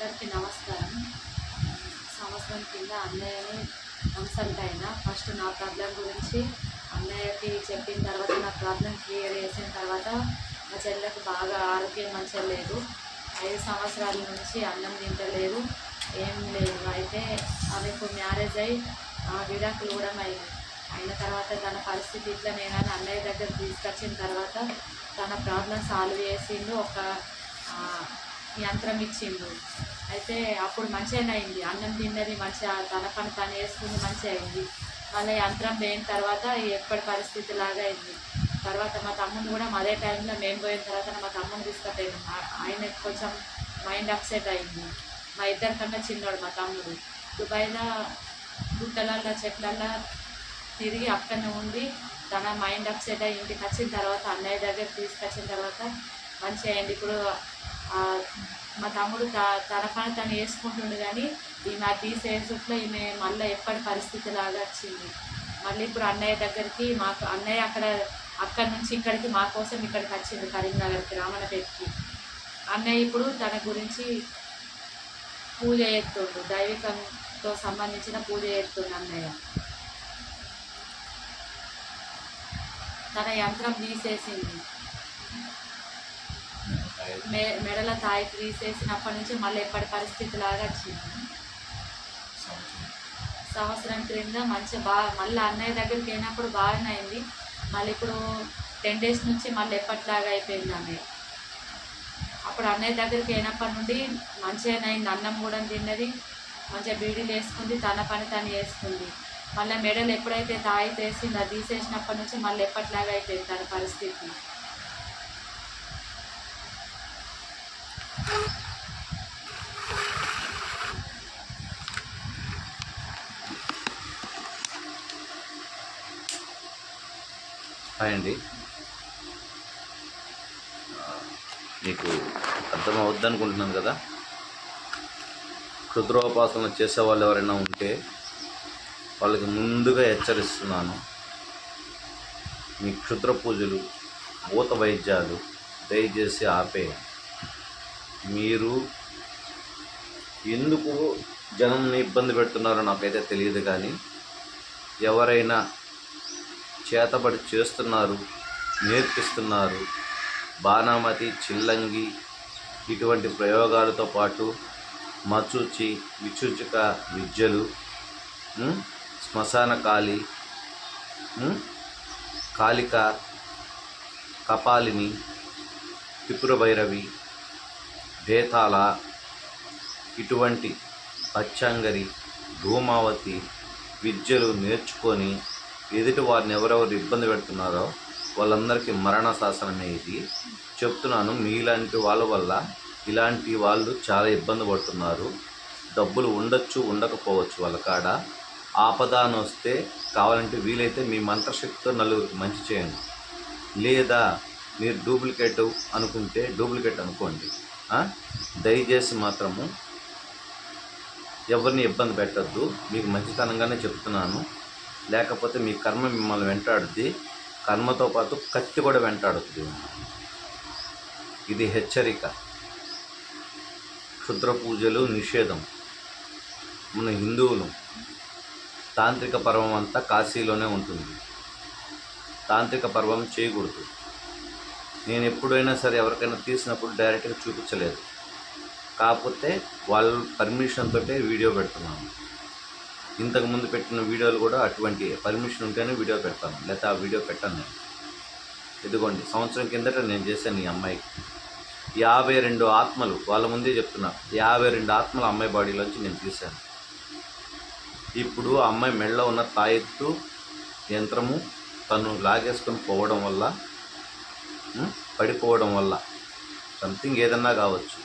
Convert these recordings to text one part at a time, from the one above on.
అందరికీ నమస్కారం. సంవత్సరం కింద అన్నయ్యని కన్సల్ట్ అయినా ఫస్ట్ నా ప్రాబ్లం గురించి అన్నయ్యకి చెప్పిన తర్వాత నా ప్రాబ్లం క్లియర్ చేసిన తర్వాత మా చెల్లెకు బాగా ఆరోగ్యం మంచిగా లేదు. ఐదు సంవత్సరాల నుంచి అన్నం తింటలేదు ఏం లేదు. అయితే ఆమెకు మ్యారేజ్ అయ్యి విడాకులు కూడా అయింది అయిన తర్వాత తన పరిస్థితి ఇట్లా నేను అన్నయ్య దగ్గర తీసుకొచ్చిన తర్వాత తన ప్రాబ్లం సాల్వ్ చేసిండు ఒక యంత్రం ఇచ్చిండు. అయితే అప్పుడు మంచిగానే అయింది అన్నం తిన్నది మంచిగా తన పని తను వేసుకుంది మంచిగా అయింది మళ్ళీ యంత్రం పోయిన తర్వాత ఎప్పటి పరిస్థితి లాగా అయింది. తర్వాత మా తమ్ముడు కూడా అదే టైంలో మేము పోయిన తర్వాత మా తమ్ముడు తీసుకుపోయాను. ఆయన కొంచెం మైండ్ అప్సెట్ అయింది. మా ఇద్దరి కన్నా చిన్నోడు మా తమ్ముడు. దుబాయ్లో గుట్టలల్లో చెట్లల్లో తిరిగి అక్కడనే ఉండి తన మైండ్ అప్సెట్ అయ్యి ఇంటికి వచ్చిన తర్వాత అన్నయ్య దగ్గర తీసుకొచ్చిన తర్వాత మంచిగా అయింది ఇప్పుడు మా తమ్ముడు త తన పని తను వేసుకుంటుండు కానీ ఈమె అది తీసేసుట్లో ఈమె మళ్ళీ ఎప్పటి పరిస్థితి లాగా వచ్చింది. మళ్ళీ ఇప్పుడు అన్నయ్య దగ్గరికి మాకు అన్నయ్య అక్కడ అక్కడి నుంచి ఇక్కడికి మా కోసం ఇక్కడికి వచ్చింది కరీంనగర్కి రామణపేటకి అన్నయ్య ఇప్పుడు తన గురించి పూజ చేస్తుండు దైవికంతో సంబంధించిన పూజ చేస్తుండు అన్నయ్య. తన యంత్రం తీసేసింది. మెడల తాయి తీసేసినప్పటి నుంచి మళ్ళీ ఎప్పటి పరిస్థితి లాగా వచ్చింది. సంవత్సరం క్రింద మంచిగా బాగా మళ్ళీ అన్నయ్య దగ్గరికి వెళ్ళినప్పుడు బాగానే అయింది. మళ్ళీ ఇప్పుడు టెన్ డేస్ నుంచి మళ్ళీ ఎప్పటిలాగా అయిపోయింది అన్నయ్య. అప్పుడు అన్నయ్య దగ్గరికి వెళ్ళినప్పటి నుండి మంచిగానే అయింది. అన్నం కూడా తిన్నది. మంచిగా బీడీలు వేసుకుంది. తన పని తను వేసుకుంది మళ్ళీ మెడలు ఎప్పుడైతే తాయి తీసింది అది తీసేసినప్పటి నుంచి మళ్ళీ ఎప్పటిలాగా అయిపోయింది తన పరిస్థితి. హాయ్ అండి మీకు అర్థమవుద్ది అనుకుంటున్నాను కదా? క్షుద్రోపాసన చేసే వాళ్ళు ఎవరైనా ఉంటే వాళ్ళకి ముందుగా హెచ్చరిస్తున్నాను. మీ క్షుద్ర పూజలు భూత వైద్యాలు దయచేసి ఆపే మీరు ఎందుకు జనంని ఇబ్బంది పెడుతున్నారో నాకైతే తెలియదు కానీ ఎవరైనా చేతబడి చేస్తున్నారు నేర్పిస్తున్నారు. బాణామతి చిల్లంగి ఇటువంటి ప్రయోగాలతో పాటు మచూచి విచూచిక విద్యలు శ్మశాన కాళి కాళిక కపాలిని త్రిపురభైరవి భేతాల ఇటువంటి పచ్చంగరి ధూమావతి విద్యలు నేర్చుకొని ఎదుటి వారిని ఎవరెవరు ఇబ్బంది పెడుతున్నారో వాళ్ళందరికీ మరణ శాసనమే ఇది. చెప్తున్నాను మీలాంటి వాళ్ళ వల్ల ఇలాంటి వాళ్ళు చాలా ఇబ్బంది పడుతున్నారు. డబ్బులు ఉండొచ్చు ఉండకపోవచ్చు వాళ్ళ కాడ. ఆపద అని వస్తే కావాలంటే వీలైతే మీ మంత్రశక్తితో నలుగురికి మంచి చేయండి. లేదా మీరు డూప్లికేట్ అనుకుంటే డూప్లికేట్ అనుకోండి. దయచేసి మాత్రము ఎవరిని ఇబ్బంది పెట్టద్దు. మీకు మంచితనంగానే చెప్తున్నాను. లేకపోతే మీ కర్మ మిమ్మల్ని వెంటాడుద్ది. కర్మతో పాటు కత్తి కూడా వెంటాడుద్ది. ఇది హెచ్చరిక. క్షుద్ర పూజలు నిషేధం. మన హిందువులు తాంత్రిక పర్వం అంతా కాశీలోనే ఉంటుంది. తాంత్రిక పర్వం చేయకూడదు. నేను ఎప్పుడైనా సరే ఎవరికైనా తీసినప్పుడు డైరెక్ట్గా చూపించలేదు. కాకపోతే వాళ్ళ పర్మిషన్ తోటే వీడియో పెడుతున్నాను. ఇంతకుముందు పెట్టిన వీడియోలు కూడా అటువంటి పర్మిషన్ ఉంటేనే వీడియో పెడతాను లేకపోతే ఆ వీడియో పెట్టాను నేను. ఇదిగోండి సంవత్సరం కిందట నేను చేశాను ఈ అమ్మాయికి. యాభై రెండు ఆత్మలు వాళ్ళ ముందే చెప్తున్నా యాభై రెండు ఆత్మలు అమ్మాయి బాడీలోంచి నేను తీశాను. ఇప్పుడు ఆ అమ్మాయి మెడలో ఉన్న తాయెత్తు యంత్రము తను లాగేసుకొని పోవడం వల్ల పడిపోవడం వల్ల సంథింగ్ ఏదన్నా కావచ్చు.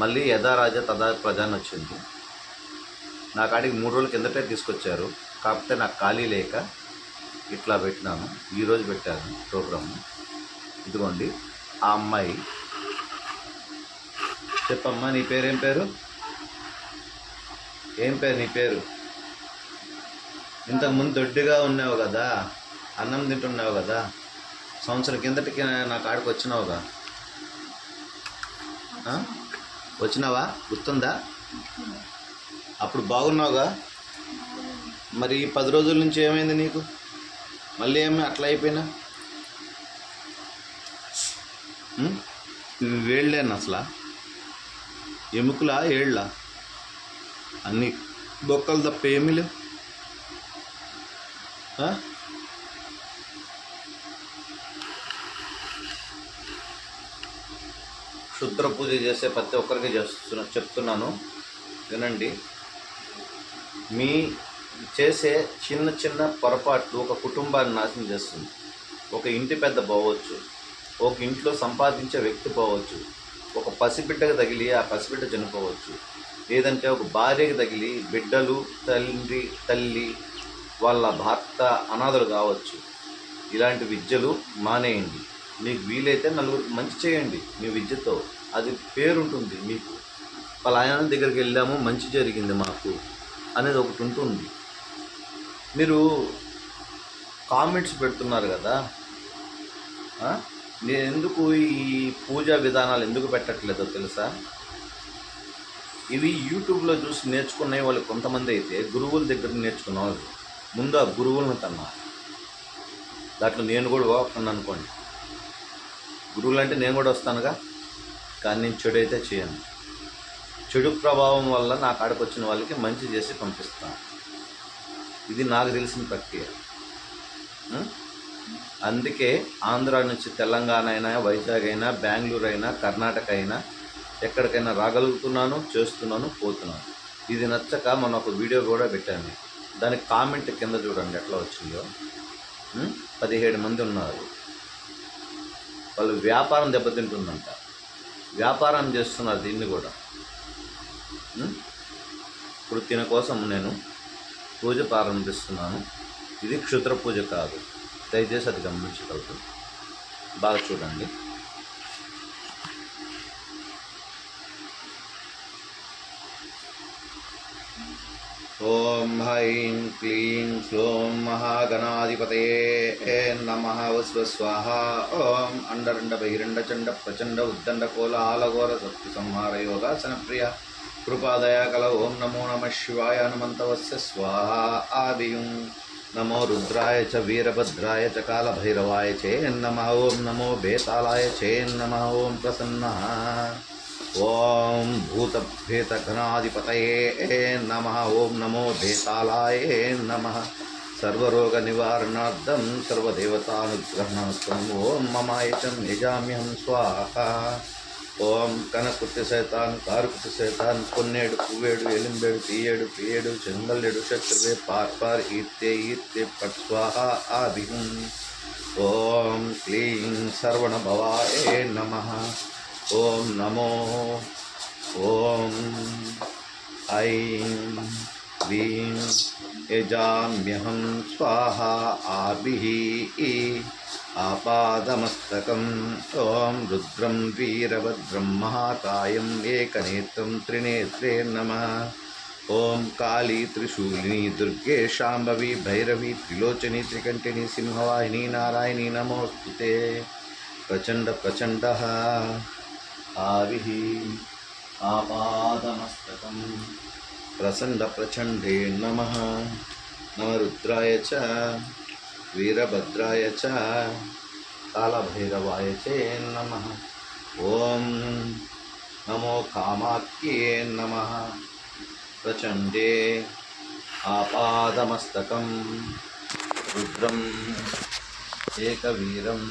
మళ్ళీ యథారాజా తదా ప్రజ వచ్చింది నా కాడికి మూడు రోజుల కిందటే తీసుకొచ్చారు. కాకపోతే నాకు ఖాళీ లేక ఇట్లా పెట్టినాను. ఈరోజు పెట్టాను ప్రోగ్రామ్. ఇదిగోండి ఆ అమ్మాయి. చెప్పమ్మా నీ పేరేం పేరు? ఏం పేరు నీ పేరు? ఇంతకుముందు దొడ్డిగా ఉన్నావు కదా అన్నం తింటున్నావు కదా సంవత్సరం కిందటికి నా కాడికి వచ్చినావుగా? వచ్చినావా? గుర్తుందా? అప్పుడు బాగున్నావుగా? మరి పది రోజుల నుంచి ఏమైంది నీకు? మళ్ళీ ఏమి అట్లా అయిపోయినా? ఉం? ఇవి వేళ్ళేనా అసలు? ఎముకలా ఏళ్ళ? అన్ని బొక్కలు తప్ప ఏమీ లేవు. క్షుద్ర పూజ చేసే ప్రతి ఒక్కరికి చేస్తున్నా చెప్తున్నాను. వినండి. మీ చేసే చిన్న చిన్న పొరపాట్లు ఒక కుటుంబాన్ని నాశనం చేస్తుంది. ఒక ఇంటి పెద్ద పోవచ్చు ఒక ఇంట్లో సంపాదించే వ్యక్తి పోవచ్చు ఒక పసిబిడ్డకు తగిలి ఆ పసిబిడ్డ చనిపోవచ్చు లేదంటే ఒక భార్యకి తగిలి బిడ్డలు తల్లి తల్లి వాళ్ళ భర్త అనాథలు కావచ్చు. ఇలాంటి విద్యలు మానేయండి. మీకు వీలైతే నలుగురికి మంచి చేయండి మీ విద్యతో. అది పేరుంటుంది మీకు. పలాయన దగ్గరికి వెళ్ళాము మంచి జరిగింది మాకు. అనేది ఒకటి ఉంటుంది. మీరు కామెంట్స్ పెడుతున్నారు కదా నేను ఎందుకు ఈ పూజా విధానాలు ఎందుకు పెట్టట్లేదో తెలుసా? ఇవి యూట్యూబ్లో చూసి నేర్చుకునే వాళ్ళు కొంతమంది అయితే గురువుల దగ్గర నేర్చుకున్న వాళ్ళు. ముందు ఆ గురువులను తన్నారు. దాంట్లో నేను కూడా ఒకటి అనుకోండి. గురువులు అంటే నేను కూడా వస్తానుగా? కానీ నేను చెడు అయితే చేయను. చెడు ప్రభావం వల్ల నా కాడికి వచ్చిన వాళ్ళకి మంచి చేసి పంపిస్తాను ఇది నాకు తెలిసిన ప్రక్రియ. అందుకే ఆంధ్ర నుంచి తెలంగాణ అయినా వైజాగ్ అయినా బెంగళూరు అయినా కర్ణాటక అయినా ఎక్కడికైనా రాగలుగుతున్నాను చేస్తున్నాను పోతున్నాను. ఇది నచ్చక మొన్న ఒక వీడియో కూడా పెట్టాను దానికి కామెంట్ కింద చూడండి ఎట్లా వచ్చిందో. పదిహేడు మంది ఉన్నారు. వాళ్ళు వ్యాపారం దెబ్బతింటుందంట. వ్యాపారం చేస్తున్నారు దీన్ని కూడా. ఇప్పుడు తిన కోసం నేను పూజ ప్రారంభిస్తున్నాను. ఇది క్షుద్ర పూజ కాదు. దయచేసి అది గమనించగలదు బాగా చూడండి. ఓం హ్రైం క్లీం క్లోం మహాగణాధిపతే నమ స్వాహ. ఓం అండరండ బహిరండ చండ ప్రచండ ఉద్దండ కోల ఆలఘోర శక్తి సంహార యోగాసన ప్రియ కృపాదయా కల ఓం నమో నమ శివాయ హనుమంతవస్య స్వాహ ఆదియుం. నమో రుద్రాయ చ వీరభద్రాయ చ కాలభైరవాయ చేన్నమ ఓం నమో బేతాళాయ చేన్నమ ఓం ప్రసన్న. ఓం భూతభేతఘనాధిపతయే నమ. ఓం నమో బేతాళాయ నమ. సర్వరోగ నివారణార్థం సర్వదేవతానుగ్రహణార్థం ఓం మమాయచం యజామ్యహం స్వాహ. ఓం కనకుట్టి సైతాన్ కారుకుట్టి సైతాన్ పొన్నేడు పువ్వేడు ఎలింబేడు తీయేడు పియేడు చెంగల్లేడు శత్రువే పార్ పార్ ఈత్తే ఈత్తే పట్ స్వాహ ఆదిహం ఓం క్లీం సర్వణ భవాయ నమ ఓం నమో ఓం ఐం వీం యజామ్యహం స్వాహ ఆభిः ఆపాదమస్తకం. ఓం రుద్రం వీరభద్రం మహాకాయం ఏకనేత్రం త్రినేత్రే నమ. ఓం కాళీ త్రిశూలిని దుర్గే శాంభవి భైరవి త్రిలోచని త్రికంఠిని సింహవాహిని నారాయణి నమోస్తుతే ప్రచండ ప్రచండ. ఆవి ఆపాదమస్తకం. ప్రసండ ప్రచండే నమ. నమ రుద్రాయ చ. వీరభద్రాయ చ కాలభైరవాయ చే నమ ఓం నమో కామాఖ్యే నమ ప్రచండే ఆపాదమస్తకం రుద్రం ఏకవీరం